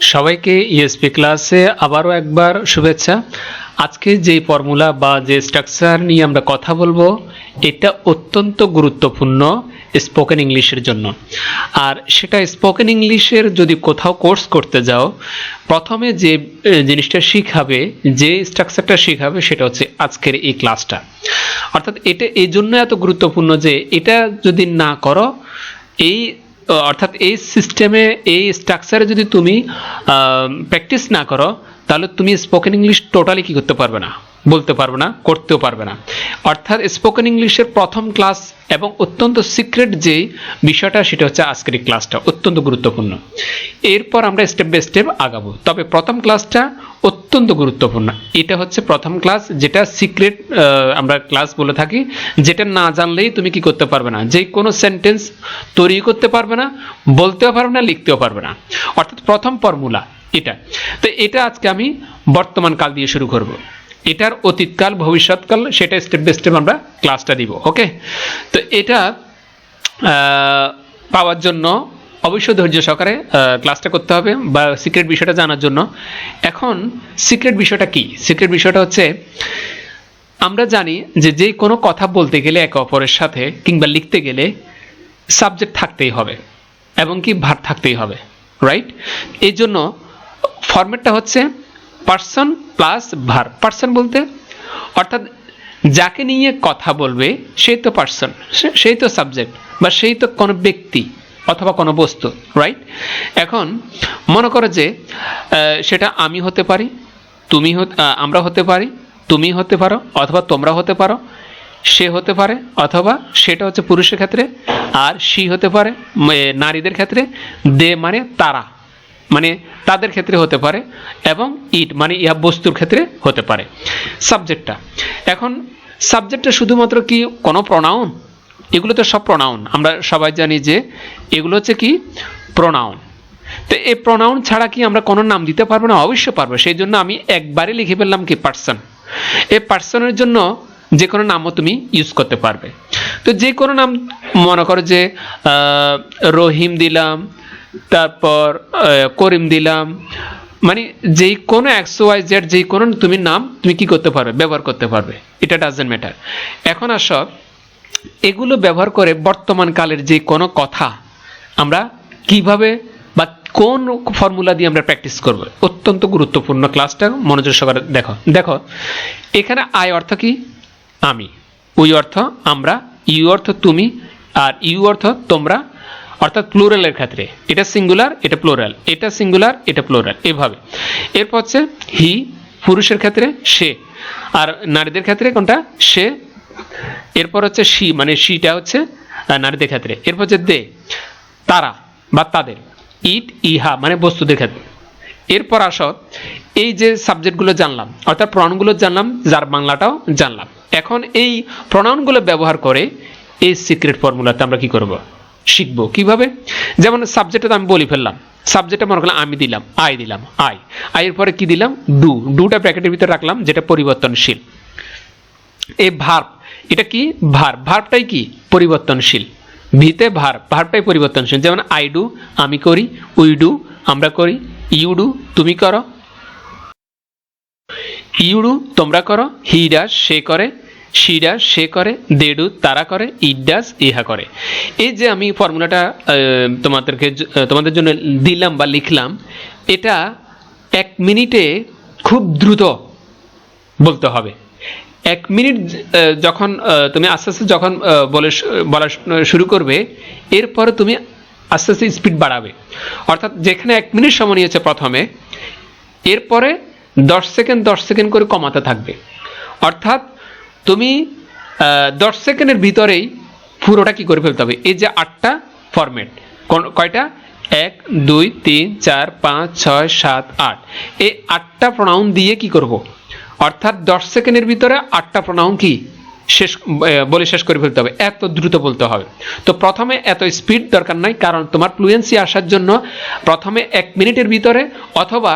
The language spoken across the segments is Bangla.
সবাইকে ইএসপি ক্লাসে আবারও একবার শুভেচ্ছা। আজকে যে ফর্মুলা বা যে স্ট্রাকচার নিয়ে আমরা কথা বলব, এটা অত্যন্ত গুরুত্বপূর্ণ স্পোকেন ইংলিশের জন্য। আর সেটা স্পোকেন ইংলিশের যদি কোথাও কোর্স করতে যাও, প্রথমে যে জিনিসটা শিখাবে, যে স্ট্রাকচারটা শিখাবে, সেটা হচ্ছে আজকের এই ক্লাসটা। অর্থাৎ এটা এই জন্য এত গুরুত্বপূর্ণ যে এটা যদি না করো, এই অর্থাৎ এই সিস্টেমে এই স্ট্রাকচারে যদি তুমি প্র্যাকটিস না করো, তাহলে তুমি স্পোকেন ইংলিশ টোটালি কি করতে পারবে না? বলতে পারবে না, করতেও পারবে না। অর্থাৎ স্পোকেন ইংলিশের প্রথম ক্লাস এবং অত্যন্ত সিক্রেট যে বিষয়টা, সেটা হচ্ছে আজকের এই ক্লাসটা অত্যন্ত গুরুত্বপূর্ণ। এরপর আমরা স্টেপ বাই স্টেপ আগাবো। তবে প্রথম ক্লাসটা অত্যন্ত গুরুত্বপূর্ণ। এটা হচ্ছে প্রথম ক্লাস যেটা সিক্রেট আমরা ক্লাস বলে থাকি, যেটা না জানলেই তুমি কি করতে পারবে না। যে কোনো সেন্টেন্স তৈরি করতে পারবে না, বলতেও পারবে না, লিখতেও পারবে না। অর্থাৎ প্রথম ফর্মুলা এটা। তো এটা আজকে আমি বর্তমান কাল দিয়ে শুরু করব। এটার অতীতকাল, ভবিষ্যৎকাল, সেটা স্টেপ বাই স্টেপ আমরা ক্লাসটা দিব ওকে তো এটা পাওয়ার জন্য অবশ্যই ধৈর্য সহকারে ক্লাসটা করতে হবে বা সিক্রেট বিষয়টা জানার জন্য। এখন সিক্রেট বিষয়টা কি? সিক্রেট বিষয়টা হচ্ছে, আমরা জানি যে যে কোনো কথা বলতে গেলে একে অপরের সাথে কিংবা লিখতে গেলে সাবজেক্ট থাকতেই হবে এবং কি ভার থাকতেই হবে রাইট এই জন্য ফরম্যাটটা হচ্ছে পার্সন প্লাস ভার পার্সন বলতে, অর্থাৎ যাকে নিয়ে কথা বলবে সেই তো পার্সন সেই তো সাবজেক্ট বা সেই তো কোনো ব্যক্তি অথবা কোনো বস্তু রাইট এখন মনে করো যে সেটা আমি হতে পারি, তুমি আমরা হতে পারি, তুমি হতে পারো, অথবা তোমরা হতে পারো, সে হতে পারে, অথবা সেটা হচ্ছে পুরুষের ক্ষেত্রে, আর সি হতে পারে নারীদের ক্ষেত্রে, দে মানে তারা মানে তাদের ক্ষেত্রে হতে পারে এবং ইট মানে ইহা বস্তুর ক্ষেত্রে হতে পারে। সাবজেক্টটা। এখন সাবজেক্টটা শুধুমাত্র কি কোনো প্রনাউন এগুলো তো সব প্রনাউন আমরা সবাই জানি যে এগুলো হচ্ছে কি প্রনাউন তো এই প্রনাউন ছাড়া কি আমরা কোনো নাম দিতে পারব না? অবশ্যই পারব। সেই জন্য আমি একবারে লিখে ফেললাম কি পার্সন এই পার্সনের জন্য যে কোনো নামও তুমি ইউজ করতে পারবে। তো যে কোনো নাম মনে করো যে রহিম দিলাম তারপর করিম দিলাম। মানে যেই কোনো এক্স ওয়াই জেড যেই কোনো তুমি নাম তুমি কি করতে পারবে? ব্যবহার করতে পারবে। এটা ডাজেন্ট ম্যাটার এখন আসো এগুলো ব্যবহার করে বর্তমান কালের যে কোনো কথা আমরা কীভাবে বা কোন ফর্মুলা দিয়ে আমরা প্র্যাকটিস করব? অত্যন্ত গুরুত্বপূর্ণ ক্লাসটা মনোযোগ সহকারে দেখো। দেখো, এখানে আই অর্থ কি? আমি। ওই অর্থ আমরা ইউ অর্থ তুমি, আর ইউ অর্থ তোমরা অর্থাৎ প্লুরালের ক্ষেত্রে। এটা সিঙ্গুলার এটা প্লোরাল এটা সিঙ্গুলার এটা প্লোরাল এভাবে। এরপর হচ্ছে হি পুরুষের ক্ষেত্রে সে। আর নারীদের ক্ষেত্রে কোনটা? সে। এরপর হচ্ছে সি মানে সিটা হচ্ছে নারীদের ক্ষেত্রে। এরপর হচ্ছে দে তারা বা তাদের। ইট ইহা মানে বস্তুদের ক্ষেত্রে। এরপর আসো, এই যে সাবজেক্টগুলো জানলাম, অর্থাৎ প্রণাউনগুলো জানলাম, যার বাংলাটাও জানলাম। এখন এই প্রণাউনগুলো ব্যবহার করে এই সিক্রেট ফর্মুলাতে আমরা কি করব? শিখব। কীভাবে? যেমন সাবজেক্টটা আমি বলি ফেললাম। সাবজেক্টে মনে করলাম আমি দিলাম আই দিলাম আই আইয়ের পরে কি দিলাম? ডু ডুটা ব্র্যাকেটের ভিতরে রাখলাম, যেটা পরিবর্তনশীল। এই ভার্ব এটা কি? ভার্ব ভার্বটাই কি? পরিবর্তনশীল। ভিতে ভার্ব ভার্বটাই পরিবর্তনশীল। যেমন আই ডু আমি করি উই ডু আমরা করি ইউ ডু তুমি করো। ইউ ডু তোমরা করো হি ডাস সে করে ডাস সে করে দে ডু তারা করে ইট ডাস ইহা করে। এই যে আমি ফর্মুলাটা তোমাদেরকে তোমাদের জন্য দিলাম বা লিখলাম, এটা এক মিনিটে খুব দ্রুত বলতে হবে। এক মিনিট যখন তুমি আস্তে আস্তে যখন বলে বলা শুরু করবে, এরপরে তুমি আস্তে আস্তে স্পিড বাড়াবে। অর্থাৎ যেখানে এক মিনিট সময় নিয়েছে প্রথমে, এরপরে দশ সেকেন্ড দশ সেকেন্ড করে কমাতে থাকবে। অর্থাৎ তুমি দশ সেকেন্ডের ভিতরেই পুরোটা কি করে ফেলতে হবে? এই যে আটটা ফরম্যাট কয়টা? এক, দুই, তিন, চার, পাঁচ, ছয়, সাত, আট। এই আটটা প্রোনাউন দিয়ে কি করব? অর্থাৎ দশ সেকেন্ডের ভিতরে আটটা প্রোনাউন কি? শেষ বলে শেষ করে ফেলতে হবে। এত দ্রুত বলতে হবে। তো প্রথমে এত স্পিড দরকার নাই, কারণ তোমার ফ্লুয়েন্সি আসার জন্য প্রথমে এক মিনিটের ভিতরে অথবা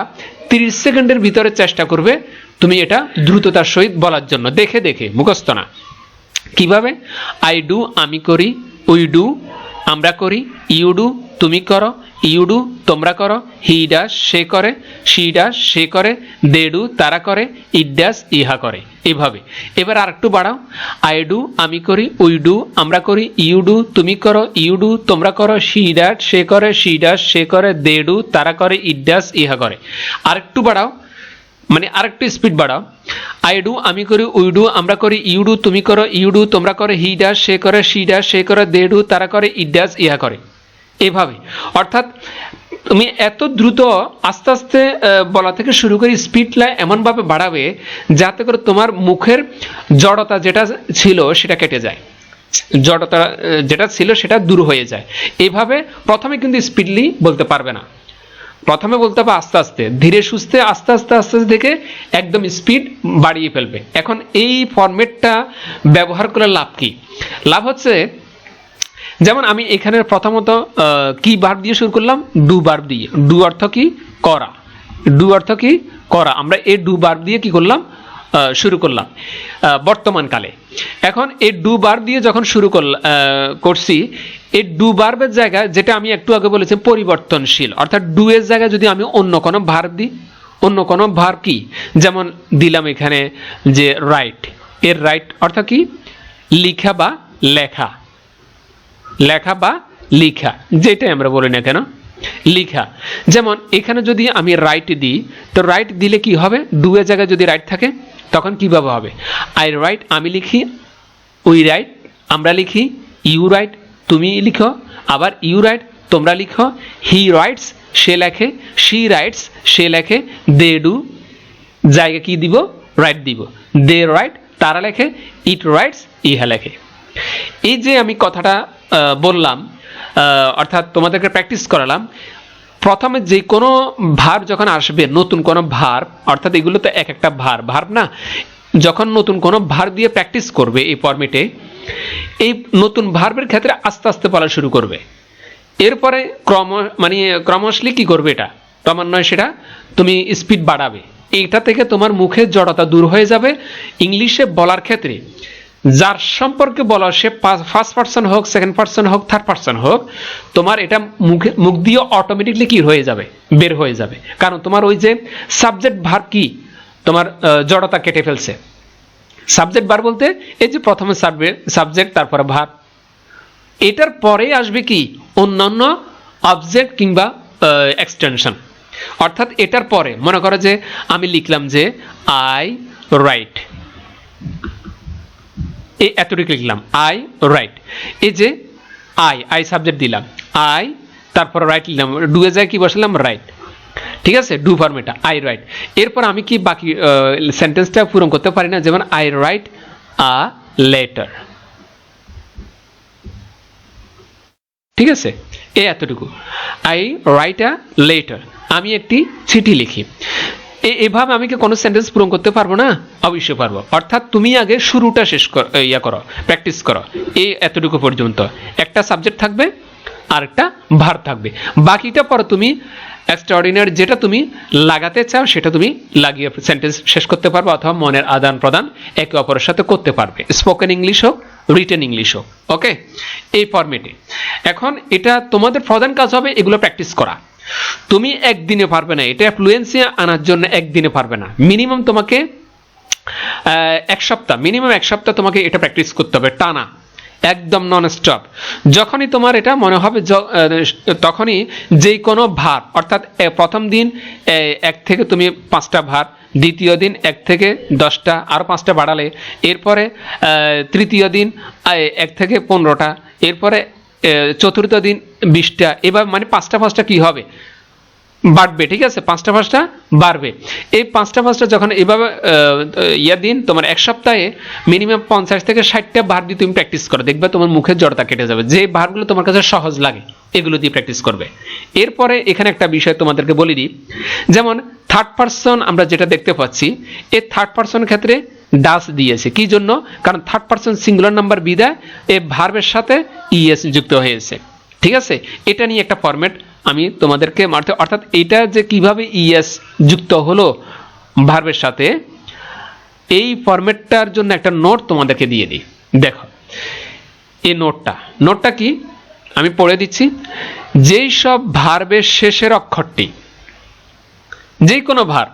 তিরিশ সেকেন্ডের ভিতরে চেষ্টা করবে। তুমি এটা দ্রুততার সহিত বলার জন্য। দেখে দেখে, মুখস্থ না। কীভাবে? আই ডু আমি করি উই ডু আমরা করি ইউ ডু তুমি করো ইউ ডু তোমরা করো হি ডাস সে করে সি ডাস সে করে দে ডু তারা করে ইট ডাস ইহা করে। এভাবে। এবার আর একটু বাড়াও। আই ডু আমি করি উই ডু আমরা করি ইউ ডু তুমি করো ইউ ডু তোমরা করো সি ডাস সে করে সি ডাস সে করে দে ডু তারা করে ইট ডাস ইহা করে। আর একটু বাড়াও। মানে আরেকটু স্পিড বাড়াও। আই ডু আমি করি উই ডু আমরা করি ইউ ডু তুমি করো ইউ ডু তোমরা করে হি ডাস সে করে সি ডাস সে করে দে ডু তারা করে ইট ডাস ইহা করে। এভাবে। অর্থাৎ তুমি এত দ্রুত আস্তে আস্তে বলা থেকে শুরু করে স্পিডটা এমনভাবে বাড়াবে যাতে করে তোমার মুখের জড়তা যেটা ছিল সেটা কেটে যায়। জড়তা যেটা ছিল সেটা দূর হয়ে যায়। এইভাবে প্রথমে কিন্তু স্পিডলি বলতে পারবে না। প্রথমে বলতে হবে আস্তে আস্তে, ধীরে সুস্থে, আস্তে আস্তে আস্তে আস্তে দেখে একদম স্পিড বাড়িয়ে ফেলবে। এখন এই ফরম্যাটটা ব্যবহার করে লাভ কি? লাভ হচ্ছে, যেমন আমি এখানে প্রথমত কি বার্ব দিয়ে শুরু করলাম? ডু বার্ব দিয়ে। ডু অর্থ কি? করা। ডু অর্থ কি? করা। আমরা এ ডু বার্ব দিয়ে কি করলাম? শুরু করলাম বর্তমানকালে এখন এই ডু বার দিয়ে যখন শুরু করল আহ, করছি এই ডু বার্বের জায়গায় যেটা আমি একটু আগে বলেছি পরিবর্তনশীল। অর্থাৎ ডু এর জায়গায় যদি আমি অন্য কোনো ভার দিই অন্য কোনো ভার কি? যেমন দিলাম এখানে যে রাইট এর রাইট অর্থাৎ কি? লিখা বা লেখা। লেখা বা লিখা। যেটাই আমরা বলি না কেন? লিখা। যেমন এখানে যদি আমি রাইট দিই তো রাইট দিলে কি হবে? ডুয়ের জায়গায় যদি রাইট থাকে তখন কীভাবে হবে? আই রাইট আমি লিখি উই রাইট আমরা লিখি ইউ রাইট তুমি লিখো, আবার ইউ রাইট তোমরা লিখো হি রাইটস সে লেখে শি রাইটস সে লেখে দে ডু জায়গা কি দিব? রাইট দিব। দে রাইট তারা লেখে ইট রাইটস ইহা লেখে। এই যে আমি কথাটা বললাম অর্থাৎ তোমাদেরকে প্র্যাকটিস করালাম প্রথমে যে কোনো ভার যখন আসবে, নতুন কোনো ভার, অর্থাৎ এগুলো তো এক একটা ভার ভার না? যখন নতুন কোনো ভার দিয়ে প্র্যাকটিস করবে এই ফর্মেটে এই নতুন ভার্বের ক্ষেত্রে আস্তে আস্তে বলা শুরু করবে। এরপরে ক্রম মানে ক্রমশলি কি করবে এটা? ক্রমান্বয়ে সেটা তুমি স্পিড বাড়াবে। এইটা থেকে তোমার মুখের জড়তা দূর হয়ে যাবে। ইংলিশে বলার ক্ষেত্রে যার সম্পর্কে বলা, সে ফার্স্ট পার্সন হোক সেকেন্ড পার্সন হোক থার্ড পার্সন হোক, তোমার এটা মুখে মুখ দিয়ে অটোমেটিকলি কি হয়ে যাবে? বের হয়ে যাবে। কারণ তোমার ওই যে সাবজেক্ট ভার কি? তোমার জড়তা কেটে ফেলছে। সাবজেক্ট বার বলতে এই যে প্রথমে সাবজেক্ট তারপরে ভার এটার পরে আসবে কি? অন্যান্য অবজেক্ট কিংবা এক্সটেনশন অর্থাৎ এটার পরে, মনে করো যে আমি লিখলাম যে আই রাইট এই এতটুকু লিখলাম। আই রাইট এই যে আই আই সাবজেক্ট দিলাম। আই তারপর রাইট লিখলাম। ডু এ যায় কি বসালাম? রাইট ঠিক আছে? ডু ফর্মেটা আই রাইট এরপর আমি কি বাকি সেন্টেন্সটা পূরণ করতে পারি না? যেমন আই রাইট আ লেটার ঠিক আছে? এই এতটুকু। আই রাইট আ লেটার আমি একটি চিঠি লিখি। এ- এভাবে আমি কি কোনো সেন্টেন্স পূরণ করতে পারব না? অবশ্যই পারব। অর্থাৎ তুমি আগে শুরুটা শেষ কর ইয়া করো প্র্যাকটিস করো এই এতটুকু পর্যন্ত। একটা সাবজেক্ট থাকবে আর একটা ভার থাকবে। বাকিটা পর তুমি এক্সট্রাঅর্ডিনারি যেটা তুমি লাগাতে চাও সেটা তুমি লাগিয়ে সেন্টেন্স শেষ করতে পারবে অথবা মনের আদান প্রদান একে অপরের সাথে করতে পারবে। স্পোকেন ইংলিশ হোক রিটেন ইংলিশ হোক ওকে এই ফরম্যাটে এখন এটা তোমাদের প্রধান কাজ হবে এগুলো প্র্যাকটিস করা। তুমি একদিনে পারবে না, এটা ফ্লুয়েন্সি আনার জন্য একদিনে পারবে না। মিনিমাম তোমাকে এক সপ্তাহ মিনিমাম এক সপ্তাহ তোমাকে এটা প্র্যাকটিস করতে হবে, টানা, একদম নন স্টপ যখনই তোমার এটা মনে হবে তখনই যেই কোনো ভার, অর্থাৎ প্রথম দিন এক থেকে তুমি পাঁচটা ভার দ্বিতীয় দিন এক থেকে দশটা আরও পাঁচটা বাড়ালে, এরপরে তৃতীয় দিন এক থেকে পনেরোটা, এরপরে চতুর্থ দিন বিশটা, এবার মানে পাঁচটা পাঁচটা কি হবে? বাড়বে, ঠিক আছে? পাঁচটা পাঁচটা বাড়বে। এই পাঁচটা পাঁচটা যখন এভাবে ইয়া দিন, তোমার এক সপ্তাহে মিনিমাম পঞ্চাশ থেকে ষাটটা বার দিয়ে তুমি প্র্যাকটিস করো। দেখবে তোমার মুখের জড়তা কেটে যাবে। যে বারগুলো তোমার কাছে সহজ লাগে, এগুলো দিয়ে প্র্যাকটিস করবে। এরপরে এখানে একটা বিষয় তোমাদেরকে বলে দিই। যেমন থার্ড পার্সন আমরা যেটা দেখতে পাচ্ছি এই থার্ড পার্সন ক্ষেত্রে ডাস দিয়েছে। কি জন্য? কারণ থার্ড পার্সন সিঙ্গুলার নাম্বার বিদায় এ ভার্বের সাথে ইএস যুক্ত হয়েছে। ঠিক আছে? এটা নিয়ে একটা ফরম্যাট আমি তোমাদেরকে মারতে অর্থাৎ এটা যে কীভাবে ইএস যুক্ত হলো ভার্বের সাথে, এই ফরম্যাটটার জন্য একটা নোট তোমাদেরকে দিয়ে দিই। দেখো, এই নোটটা নোটটা কি? আমি পড়ে দিচ্ছি। যেই সব ভার্বের শেষের অক্ষরটি যে কোনো ভার্ব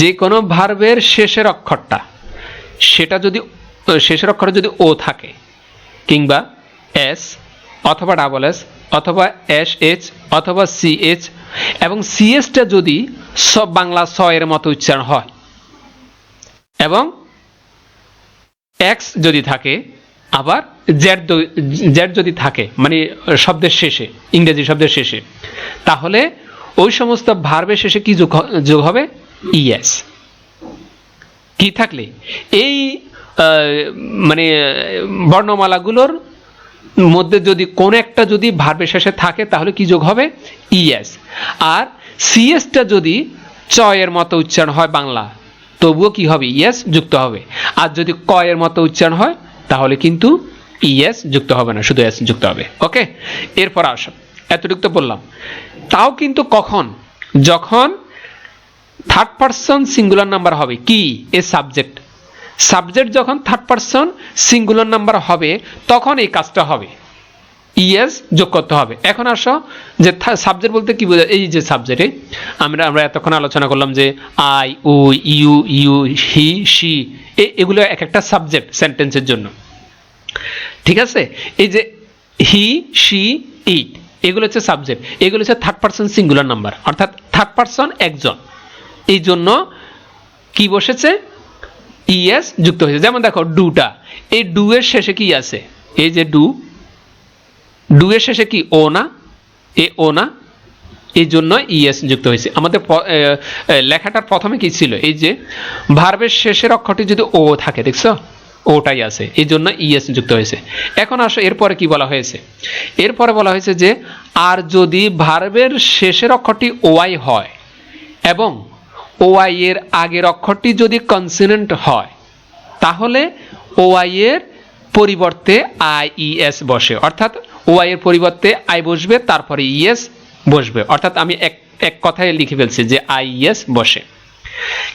যে কোনো ভার্বের শেষের অক্ষরটা, সেটা যদি শেষের অক্ষরে যদি ও থাকে, কিংবা এস অথবা ডাবল এস অথবা এস এইচ অথবা সি এইচ এবং সিএসটা যদি সব বাংলা স এর মতো উচ্চারণ হয়, এবং এক্স যদি থাকে, আবার জেড জেড যদি থাকে মানে শব্দের শেষে, ইংরেজি শব্দের শেষে, তাহলে ওই সমস্ত ভার্বের শেষে কি যোগ যোগ হবে? ইএস কি থাকলে? এই মানে বর্ণমালাগুলোর মধ্যে যদি কোন একটা যদি ভার্বের শেষে থাকে, তাহলে কি যোগ হবে? ইএস আর সিএসটা যদি চ এর মতো উচ্চারণ হয় বাংলা, তবুও কি হবে? ইএস যুক্ত হবে। আর যদি ক এর মতো উচ্চারণ হয়, তাহলে কিন্তু ইএস যুক্ত হবে না, শুধু এস যুক্ত হবে। ওকে এরপর আসো এতটুকু তো বললাম। তাও কিন্তু কখন? যখন থার্ড পারসন সিঙ্গুলার নাম্বার হবে। কি? এ সাবজেক্ট সাবজেক্ট যখন থার্ড পারসন সিঙ্গুলার নাম্বার হবে, তখন এই কাজটা হবে। ইএস যোগ করতে হবে। এখন আসো, যে সাবজেক্ট বলতে কি বোঝা এই যে সাবজেক্টে আমরা আমরা এতক্ষণ আলোচনা করলাম যে আই ও ইউ ইউ হি সি এগুলো এক একটা সাবজেক্ট সেন্টেন্সের জন্য। ঠিক আছে? এই যে হি সি ইট এগুলো হচ্ছে সাবজেক্ট এগুলো হচ্ছে থার্ড পারসন সিঙ্গুলার নাম্বার অর্থাৎ থার্ড পারসন একজন। এই জন্য কি বসেছে? ইএস যুক্ত হয়েছে। যেমন দেখো ডুটা এই ডু এর শেষে কি আছে? এই যে ডু ডু এর শেষে কি ও না? এ ও না? এই জন্য ইএস যুক্ত হয়েছে। আমাদের লেখাটার প্রথমে কি ছিল? এই যে ভার্বের শেষের অক্ষরটি যদি ও থাকে, দেখছ? ওটাই আছে। এই জন্য ইএস যুক্ত হয়েছে। এখন আসো, এরপরে কি বলা হয়েছে? এরপরে বলা হয়েছে যে, আর যদি ভার্বের শেষের অক্ষরটি ওয়াই হয় এবং ওয়াই এর আগের অক্ষরটি যদি কনসিনেন্ট হয়, তাহলে ওয়াই এর পরিবর্তে আই ইএস বসে। অর্থাৎ ওয়াই এর পরিবর্তে আই বসবে, তারপরে ইএস বসবে। অর্থাৎ আমি এক এক কথায় লিখে ফেলছি যে আই ইএস বসে।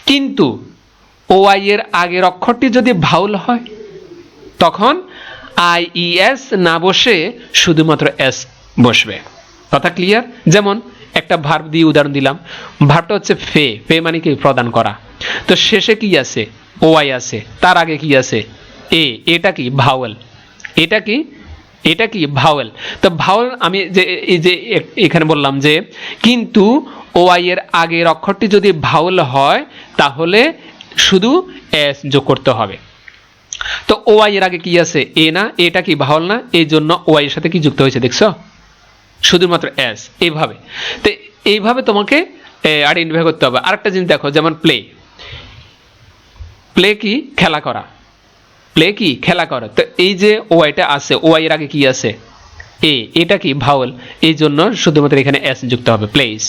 কিন্তু ওয়াই এর আগের অক্ষরটি যদি ভাউল হয়, তখন আই ইএস না বসে শুধুমাত্র এস বসবে। কথা ক্লিয়ার যেমন একটা ভার্ব দিয়ে উদাহরণ দিলাম। ভার্বটা হচ্ছে ফে। ফে মানে কি? প্রদান করা। তো শেষে কি আছে? ওয়াই আছে। তার আগে কি আছে? এ। এটা কি? ভাওয়েল। এটা কি? এটা কি? ভাওয়েল। তো ভাওয়েল আমি যে, এই যে এখানে বললাম যে, কিন্তু ওয়াই এর আগের অক্ষরটি যদি ভাওয়েল হয়, তাহলে শুধু এস যোগ করতে হবে। তো ওয়াই এর আগে কি আছে? এ না, এটা কি ভাওয়াল না? এই জন্য ওয়াই এর সাথে কি যুক্ত হয়েছে দেখছ? শুধুমাত্র এস, এইভাবে। তো এইভাবে তোমাকে আইডেন্টিফাই করতে হবে। আরেকটা জিনিস দেখো, যেমন প্লে প্লে কি? খেলা করা। প্লে কি? খেলা করা। তো এই যে ওয়াইটা আছে, ওয়াই এর আগে কি আছে? এ, এটা কি? ভাওয়েল এই জন্য শুধুমাত্র এখানে এস যুক্ত হবে প্লেস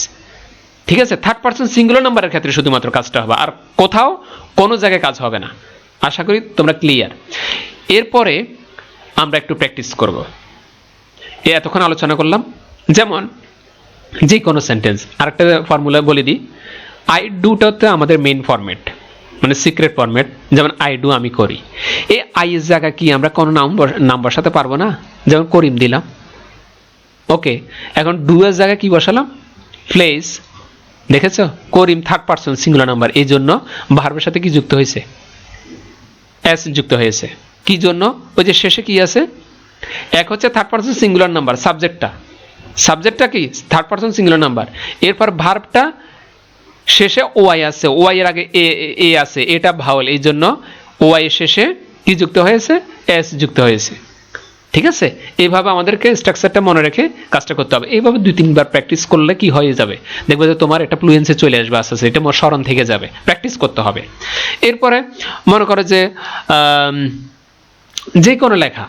ঠিক আছে? থার্ড পার্সন সিঙ্গুলার নাম্বারের ক্ষেত্রে শুধুমাত্র কাজটা হবে। আর কোথাও কোনো জায়গায় কাজ হবে না। আশা করি তোমরা ক্লিয়ার এরপরে আমরা একটু প্র্যাকটিস করব। এ এতক্ষণ আলোচনা করলাম। যেমন যে কোনো সেন্টেন্স আরেকটা ফর্মুলা বলে দিই। আই ডুটা হচ্ছে আমাদের মেইন ফরম্যাট মানে সিক্রেট ফরম্যাট যেমন আই ডু আমি করি। এই আই এর জায়গা কি আমরা কোনো নাম নাম বসাতে পারব না? যেমন করিম দিলাম। ওকে এখন ডু এর জায়গায় কি বসালাম? প্লেস দেখেছ? Karim third person singular number এই জন্য ভার্বের সাথে কি যুক্ত হয়েছে? এস যুক্ত হয়েছে। কি জন্য? ওই যে শেষে কি আছে? এক হচ্ছে থার্ড পার্সন সিঙ্গুলার নাম্বার সাবজেক্টটা সাবজেক্টটা কি? থার্ড পার্সন সিঙ্গুলার নাম্বার এরপর ভার্বটা শেষে ওয়াই আছে। ওয়াই এর আগে এ এ- আছে। এটা ভাওয়াল এই জন্য ওয়াই শেষে কি যুক্ত হয়েছে? এস যুক্ত হয়েছে। ঠিক আছে? এইভাবে আমাদেরকে স্ট্রাকচারটা মনে রেখে কাজটা করতে হবে। এইভাবে দুই, তিনবার প্র্যাকটিস করলে কি হয়ে যাবে? দেখবে যে তোমার একটা ফ্লুয়েন্সে চলে আসবে, আস্তে আস্তে। এটা মোর স্মরণ থেকে যাবে। প্র্যাকটিস করতে হবে। এরপরে মনে করো যে যে কোনো লেখা,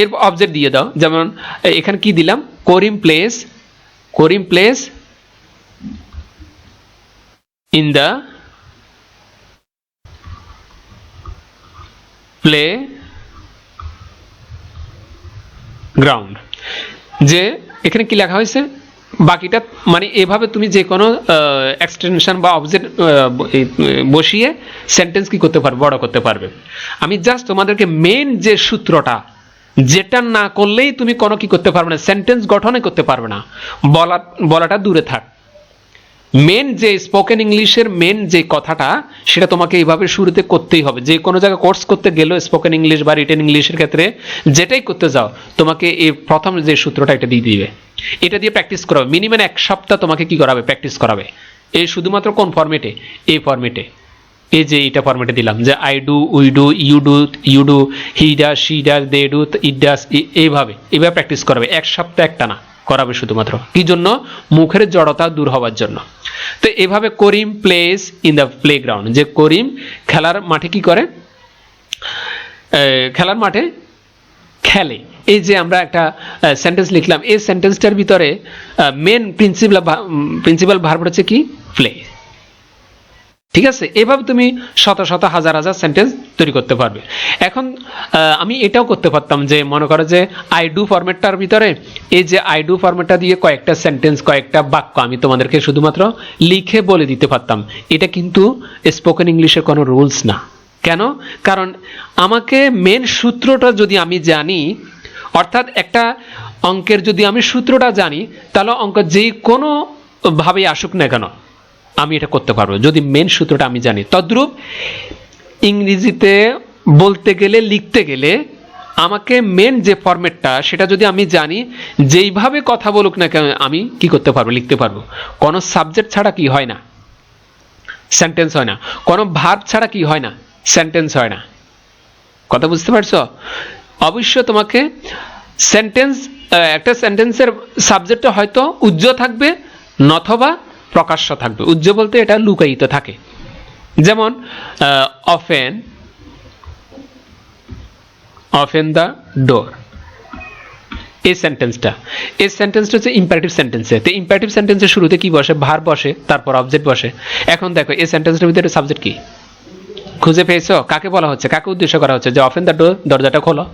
এর অবজেক্ট দিয়ে দাও। যেমন, এখানে কি দিলাম? Karim plays Karim plays in the play ground যে এখানে কি লেখা হয়েছে? বাকিটা মানে এভাবে তুমি যে কোনো এক্সটেনশন বা অবজেক্ট বসিয়ে সেন্টেন্স কি করতে পারবে, বড় করতে পারবে। আমি জাস্ট তোমাদেরকে মেন যে সূত্রটা, যেটা না করলেই তুমি কোনো কি করতে পারবে না সেন্টেন্স গঠনে করতে পারবে না। বলা, বলাটা দূরে থাক। মেন যে স্পোকেন ইংলিশের মেন যে কথাটা, সেটা তোমাকে এইভাবে শুরুতে করতেই হবে। যে কোনো জায়গায় কোর্স করতে গেলেও স্পোকেন ইংলিশ বা রিটেন ইংলিশের ক্ষেত্রে যেটাই করতে যাও, তোমাকে এই প্রথম যে সূত্রটা এটা দিয়ে দিবে। এটা দিয়ে প্র্যাকটিস করাবে। মিনিমাম এক সপ্তাহ তোমাকে কি করাবে? প্র্যাকটিস করাবে। এই শুধুমাত্র কোন ফর্মেটে এই ফর্মেটে এই যে এটা ফর্মেটে দিলাম, যে I do we do you do you do he does she does they do it does এইভাবে। এইভাবে প্র্যাকটিস করাবে। এক সপ্তাহ একটা না করাবে শুধুমাত্র। কি জন্য? মুখের জড়তা দূর হওয়ার জন্য। তো এভাবে Karim plays in the playground যে করিম খেলার মাঠে কি করে? খেলার মাঠে খেলে। এই যে আমরা একটা সেন্টেন্স লিখলাম। এই সেন্টেন্সটার ভিতরে মেন প্রিন্সিপাল প্রিন্সিপাল ভার্ব হচ্ছে কি? প্লে ঠিক আছে? এভাবে তুমি শত শত হাজার হাজার সেন্টেন্স তৈরি করতে পারবে। এখন আমি এটাও করতে পারতাম যে, মনে করো যে আই ডু ফরম্যাটটার ভিতরে এই যে আই ডু ফরম্যাটটা দিয়ে কয়েকটা সেন্টেন্স কয়েকটা বাক্য আমি তোমাদেরকে শুধুমাত্র লিখে বলে দিতে পারতাম। এটা কিন্তু স্পোকেন ইংলিশের কোনো রুলস না। কেন? কারণ আমাকে মেন সূত্রটা যদি আমি জানি, অর্থাৎ একটা অঙ্কের যদি আমি সূত্রটা জানি, তাহলে অঙ্ক যে কোনো ভাবে আসুক না কেন। আমি এটা করতে পারব। যদি মেন সূত্রটা আমি জানি, তদ্রূপ ইংরেজিতে বলতে গেলে, লিখতে গেলে আমাকে মেন যে ফরম্যাটটা সেটা যদি আমি জানি, যেইভাবে কথা বলুক না কেন, আমি কি করতে পারব, লিখতে পারব। কোনো সাবজেক্ট ছাড়া কি হয় না? সেন্টেন্স হয় না। কোনো ভার্ব ছাড়া কি হয় না? সেন্টেন্স হয় না। কথা বুঝতে পারছ? অবশ্য তোমাকে সেন্টেন্স একটা সেন্টেন্সের সাবজেক্টটা হয়তো উজ্জ্ব থাকবে, নথবা প্রকাশ্য থাকবে। উজ্জ্ব বলতে এটা লুকায়িত থাকে। যেমন অফেন অফেন দ্য ডোর এই সেন্টেন্সটা এই সেন্টেন্সটা হচ্ছে ইম্পারেটিভ সেন্টেন্সে তো ইম্পারেটিভ সেন্টেন্সের শুরুতে কি বসে? ভার বসে, তারপর অবজেক্ট বসে। এখন দেখো, এই সেন্টেন্সটার ভিতরে সাবজেক্ট কি? খুঁজে পেয়েছ? কাকে বলা হচ্ছে? কাকে উদ্দেশ্য করা হচ্ছে? যে অফেন দ্য ডোর দরজাটা খোলো।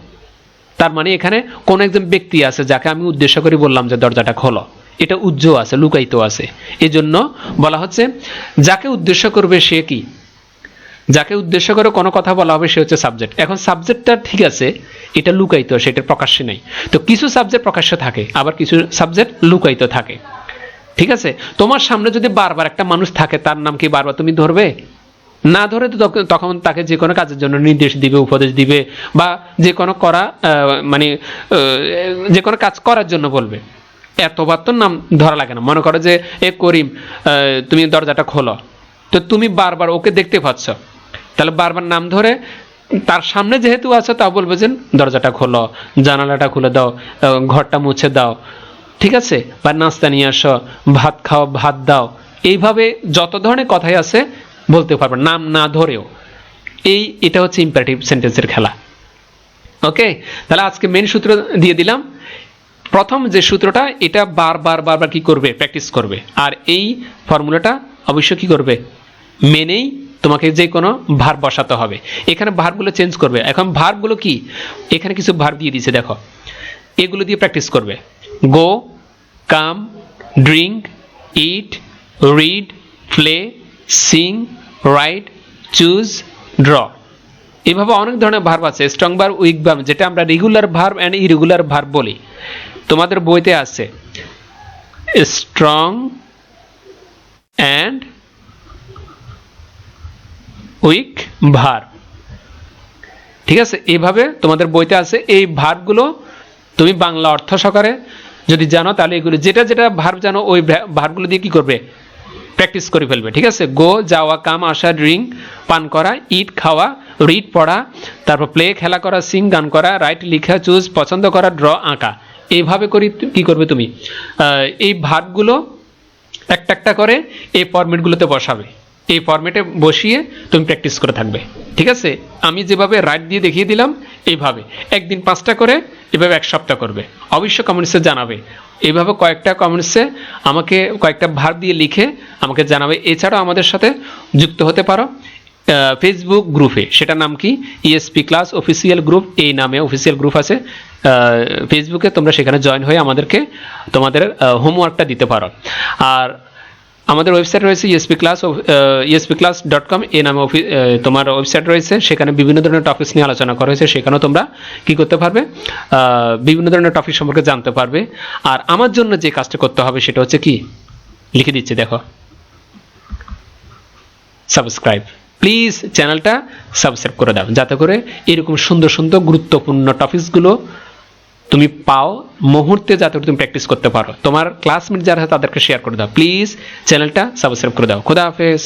তার মানে এখানে কোন একজন ব্যক্তি আছে যাকে আমি উদ্দেশ্য করে বললাম যে দরজাটা খোলো। এটা উজ্জ্ব আছে, লুকায়িত আছে। এই জন্য বলা হচ্ছে, যাকে উদ্দেশ্য করবে সে কি? যাকে উদ্দেশ্য করে কোনো কথা বলা হবে সে হচ্ছে সাবজেক্ট এখন সাবজেক্টটা ঠিক আছে, এটা লুকায়িত, সেটা প্রকাশ্যে নেই। তো কিছু সাবজেক্ট প্রকাশ্য থাকে, আবার কিছু সাবজেক্ট লুকায়িত থাকে। ঠিক আছে? তোমার সামনে যদি বারবার একটা মানুষ থাকে, তার নাম কি বারবার তুমি ধরবে? না ধরে তো তখন- তাকে যে কোনো কাজের জন্য নির্দেশ দিবে, উপদেশ দিবে, বা যে কোনো করা মানে যে কোনো কাজ করার জন্য বলবে। এতবার তো নাম ধরা লাগে না। মনে করো যে, এ করিম তুমি দরজাটা খোলো। তো তুমি বারবার ওকে দেখতে পাচ্ছ। তাহলে বারবার নাম ধরে তার সামনে যেহেতু আছে তা বলবে যে, দরজাটা খোলো, জানালাটা খুলে দাও ঘরটা মুছে দাও। ঠিক আছে? বা নাস্তা নিয়ে আসো, ভাত খাও, ভাত দাও। এইভাবে যত ধরনের কথাই আছে, বলতে পারবে নাম না ধরেও। এই, এটা হচ্ছে ইম্পারেটিভ সেন্টেন্সের খেলা। ওকে তাহলে আজকে মেন সূত্র দিয়ে দিলাম। প্রথম যে সূত্রটা, এটা বারবার বারবার কি করবে? প্র্যাকটিস করবে। আর এই ফর্মুলাটা অবশ্যই কি করবে? মেনেই তোমাকে যে কোনো ভার বসাতে হবে। এখানে ভারগুলো চেঞ্জ করবে। এখন ভারগুলো কি? এখানে কিছু ভার দিয়ে দিয়েছে, দেখো। এগুলো দিয়ে প্র্যাকটিস করবে। Go come drink eat read play sing write choose draw এভাবে অনেক ধরনের ভার্ব আছে। স্ট্রং ভার্ব উইক ভার্ব যেটা আমরা regular verb and irregular verb বলি। তোমাদের বইতে আছে স্ট্রং অ্যান্ড উইক ভার। ঠিক আছে? এইভাবে তোমাদের বইতে আছে, এই ভার্বগুলো তুমি বাংলা অর্থ সহকারে যদি জানো, তাহলে এগুলো যেটা যেটা ভার্ব জানো, ওই ভার্বগুলো দিয়ে কি করবে? প্র্যাকটিস করে ফেলবে, ঠিক আছে? গো যাওয়া, কাম, আসা ড্রিঙ্ক পান করা ইট খাওয়া রিড পড়া, তারপর প্লে খেলা করা সিং গান করা রাইট লিখা চুজ পছন্দ করা ড্র আঁকা। এইভাবে করি, কি করবে তুমি? এই ভার্বগুলো একটা একটা করে এই ফরম্যাটগুলোতে বসাবে। এই ফরম্যাটে বসিয়ে তুমি প্র্যাকটিস করে থাকবে। ঠিক আছে? আমি যেভাবে রাইট দিয়ে দেখিয়ে দিলাম, এইভাবে। একদিন পাঁচটা করে, এভাবে এক সপ্তাহ করবে। অবশ্যই কমেন্টসে জানাবে। এইভাবে কয়েকটা কমেন্টসে আমাকে কয়েকটা ভার দিয়ে লিখে আমাকে জানাবে। এছাড়াও আমাদের সাথে যুক্ত হতে পারো। ফেসবুক গ্রুপে সেটার নাম কি? ইএসপি ক্লাস অফিসিয়াল গ্রুপ এই নামে অফিসিয়াল গ্রুপ আছে। ফেসবুকে তোমরা সেখানে জয়েন হয়ে আমাদেরকে তোমাদের হোমওয়ার্কটা দিতে পারো। আর আমাদের ওয়েবসাইট রয়েছে ESP class ESP class dot com এ নামে অফি- আহ, তোমার ওয়েবসাইট রয়েছে। সেখানে বিভিন্ন ধরনের টপিকস নিয়ে আলোচনা করা হয়েছে। সেখানেও তোমরা কি করতে পারবে? বিভিন্ন ধরনের টপিক সম্পর্কে জানতে পারবে। আর আমার জন্য যে কাজটা করতে হবে সেটা হচ্ছে কি? লিখে দিচ্ছি দেখো। সাবস্ক্রাইব প্লিজ চ্যানেলটা সাবস্ক্রাইব করে দাও, যাতে করে এরকম সুন্দর সুন্দর গুরুত্বপূর্ণ টপিকসগুলো তুমি পাও মুহূর্তে যাতে তুমি প্র্যাকটিস করতে পারো। তোমার ক্লাসমেট যারা তাদেরকে শেয়ার করে দাও। প্লিজ চ্যানেলটা সাবস্ক্রাইব করে দাও। খোদা হাফেজ।